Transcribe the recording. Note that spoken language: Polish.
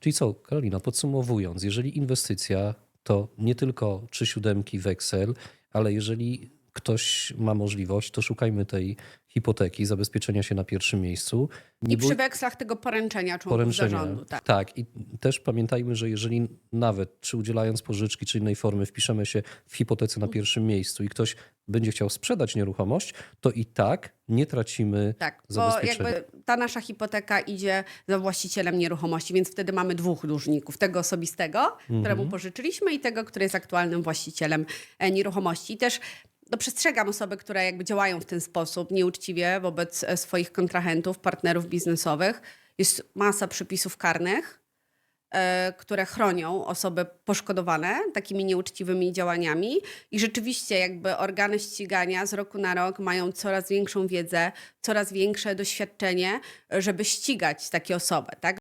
Czyli co, Karolina, podsumowując, jeżeli inwestycja to nie tylko trzy siódemki weksel, ale jeżeli ktoś ma możliwość, to szukajmy tej hipoteki, zabezpieczenia się na pierwszym miejscu. I bój- przy wekslach tego poręczenia członków poręczenia. zarządu. Tak. tak, i też pamiętajmy, że jeżeli nawet czy udzielając pożyczki, czy innej formy wpiszemy się w hipotece na pierwszym miejscu i ktoś będzie chciał sprzedać nieruchomość, to i tak nie tracimy Tak, bo zabezpieczenia. jakby ta nasza hipoteka idzie za właścicielem nieruchomości, więc wtedy mamy dwóch dłużników. Tego osobistego, któremu pożyczyliśmy i tego, który jest aktualnym właścicielem e, nieruchomości. I też no, przestrzegam osoby, które jakby działają w ten sposób nieuczciwie wobec e, swoich kontrahentów, partnerów biznesowych. Jest masa przepisów karnych, które chronią osoby poszkodowane takimi nieuczciwymi działaniami. I rzeczywiście jakby organy ścigania z roku na rok mają coraz większą wiedzę, coraz większe doświadczenie, żeby ścigać takie osoby, tak?